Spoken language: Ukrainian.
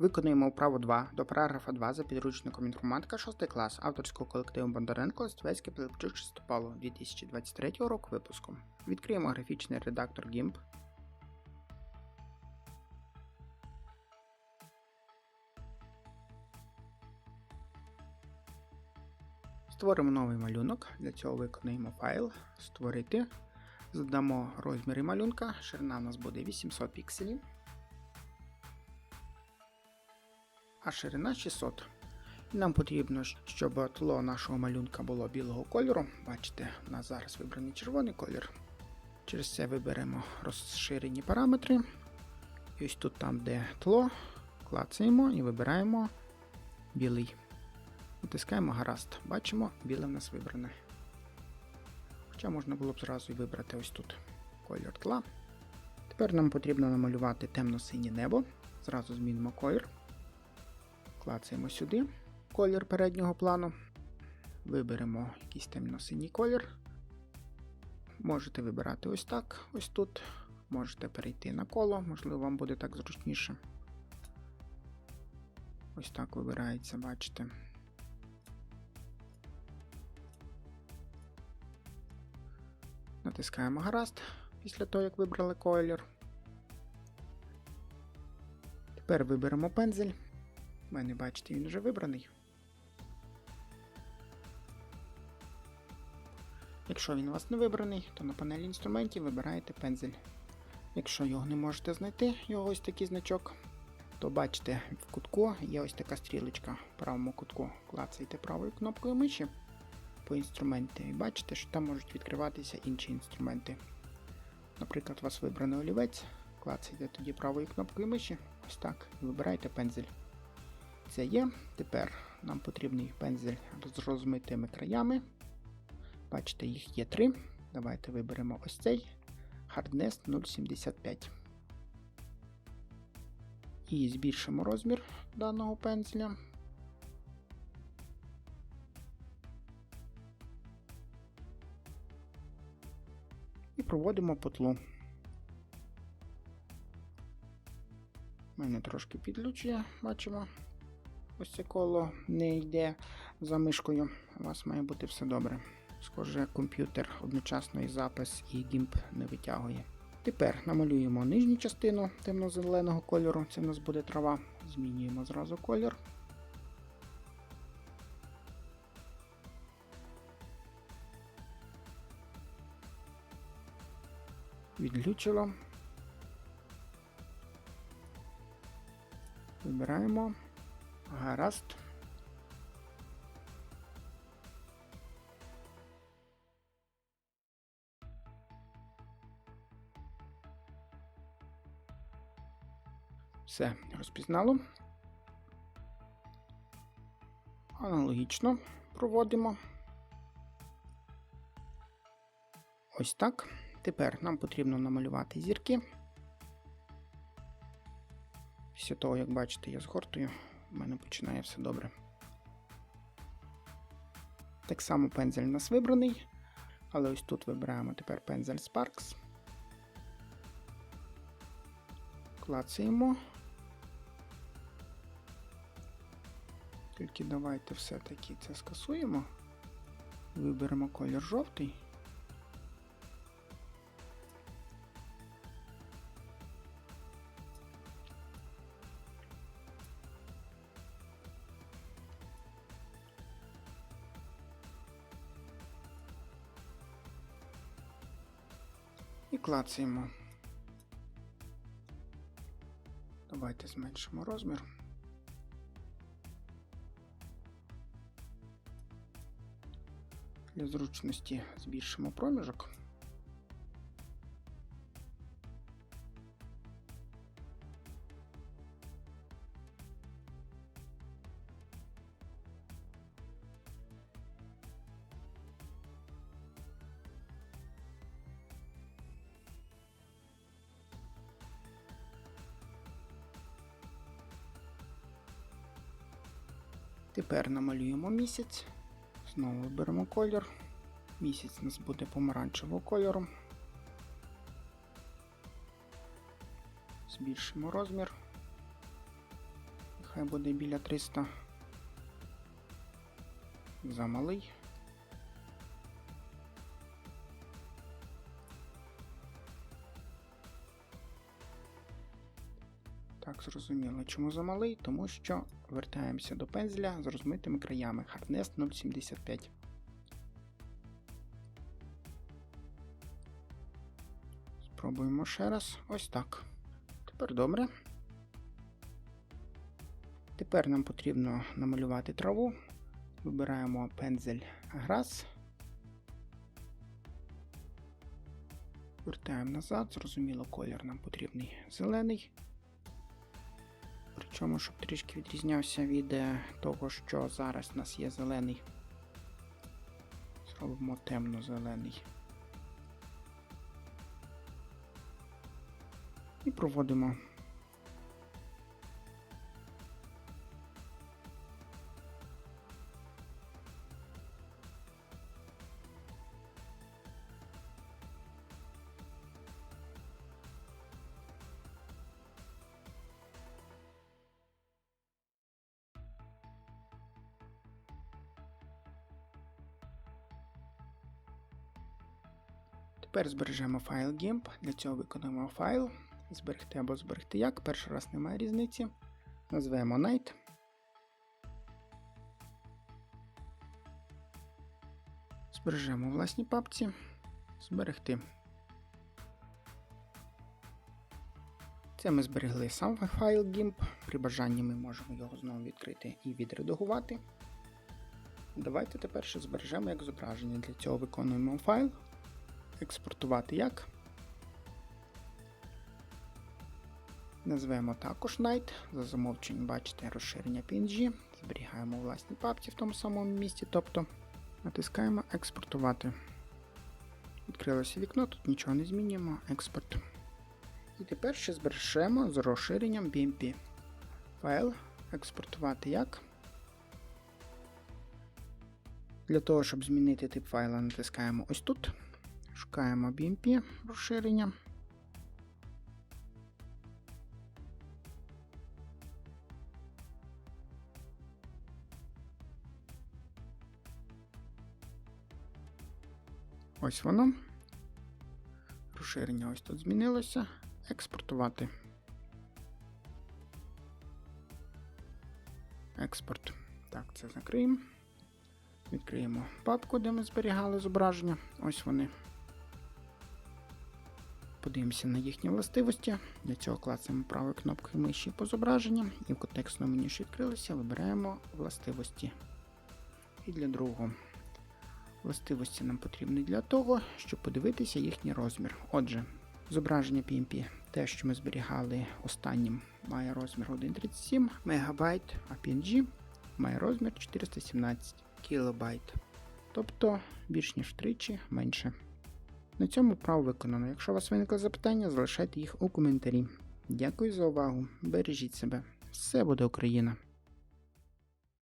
Виконуємо вправу 2 до параграфа 2 за підручником інформатика 6 клас авторського колективу Бондаренко Листовецький Пилипчук Чистопало 2023 року випуску. Відкриємо графічний редактор GIMP. Створимо новий малюнок. Для цього виконуємо файл, створити. Задамо розміри малюнка. Ширина у нас буде 800 пікселів. А ширина 600. І нам потрібно, щоб тло нашого малюнка було білого кольору. Бачите, у нас зараз вибраний червоний колір. Через це виберемо розширені параметри. І ось тут, там, де тло, клацаємо і вибираємо білий. Натискаємо гаразд. Бачимо, біле в нас вибране. Хоча можна було б зразу вибрати ось тут колір тла. Тепер нам потрібно намалювати темно-синє небо. Зразу змінимо колір. Клацаємо сюди колір переднього плану. Виберемо якийсь темно-синій колір. Можете вибирати ось так, ось тут. Можете перейти на коло, можливо, вам буде так зручніше. Ось так вибирається, бачите. Натискаємо гаразд після того, як вибрали колір. Тепер виберемо пензель. У мене, бачите, він вже вибраний. Якщо він у вас не вибраний, то на панелі інструментів вибираєте пензель. Якщо його не можете знайти, його ось такий значок, то бачите, в кутку є ось така стрілочка в правому кутку. Клацайте правою кнопкою миші по інструменти і бачите, що там можуть відкриватися інші інструменти. Наприклад, у вас вибраний олівець, клацайте тоді правою кнопкою миші, ось так, і вибирайте пензель. Це є. Тепер нам потрібний пензель з розмитими краями. Бачите, їх є три. Давайте виберемо ось цей Hardness 0,75. І збільшимо розмір даного пензля. І проводимо по тлу. У мене трошки підлючує, бачимо. Ось це коло не йде за мишкою. У вас має бути все добре. Схоже, комп'ютер одночасно і запис, і GIMP не витягує. Тепер намалюємо нижню частину темно-зеленого кольору. Це в нас буде трава. Змінюємо зразу колір. Відлючило. Вибираємо. Гаразд. Все, розпізнало. Аналогічно проводимо. Ось так. Тепер нам потрібно намалювати зірки. Після того, як бачите, я згортую, у мене починає все добре. Так само пензель у нас вибраний, але ось тут вибираємо тепер пензель Sparks. Клацаємо. Тільки давайте все-таки це скасуємо. Виберемо колір жовтий. І клацаємо. Давайте зменшимо розмір. Для зручності збільшимо проміжок. Тепер намалюємо місяць. Знову беремо колір. Місяць у нас буде помаранчевого кольору. Збільшимо розмір. хай буде біля 300. Замалий. Зрозуміло. Чому замалий? Тому що вертаємося до пензля з розмитими краями. Hardness 0,75. Спробуємо ще раз. Ось так. Тепер добре. Тепер нам потрібно намалювати траву. Вибираємо пензель Грас. Вертаємо назад, зрозуміло, колір нам потрібний зелений. Причому, щоб трішки відрізнявся від е, того, що зараз у нас є зелений. Зробимо темно-зелений. І проводимо. Тепер збережемо файл GIMP. Для цього виконуємо файл. Зберегти або зберегти як. Перший раз немає різниці. Назвемо Night. Збережемо у власній папці. Зберегти. Це ми зберегли сам файл GIMP. При бажанні ми можемо його знову відкрити і відредагувати. Давайте тепер ще збережемо як зображення. Для цього виконуємо файл. Експортувати як. Назвемо також Night. За замовченням бачите розширення PNG. Зберігаємо у власній папці в тому самому місці, тобто натискаємо експортувати. Відкрилося вікно, тут нічого не змінюємо. Експорт. І тепер ще збережемо з розширенням BMP. Файл експортувати як. Для того, щоб змінити тип файла, натискаємо ось тут. Шукаємо BMP розширення. Ось воно. Розширення ось тут змінилося. Експортувати. Експорт. Так, це закриємо. Відкриємо папку, де ми зберігали зображення. Ось вони. Подивимося на їхні властивості. Для цього клацаємо правою кнопкою миші по зображенням і в контекстному меню, що відкрилося, вибираємо властивості. І для другого. Властивості нам потрібні для того, щоб подивитися їхній розмір. Отже, зображення PMP, те, що ми зберігали останнім, має розмір 1,37 МБ, а PNG має розмір 417 КБ. Тобто більш ніж втричі менше. На цьому право виконано. Якщо у вас виникли запитання, залишайте їх у коментарі. Дякую за увагу. Бережіть себе. Все буде Україна!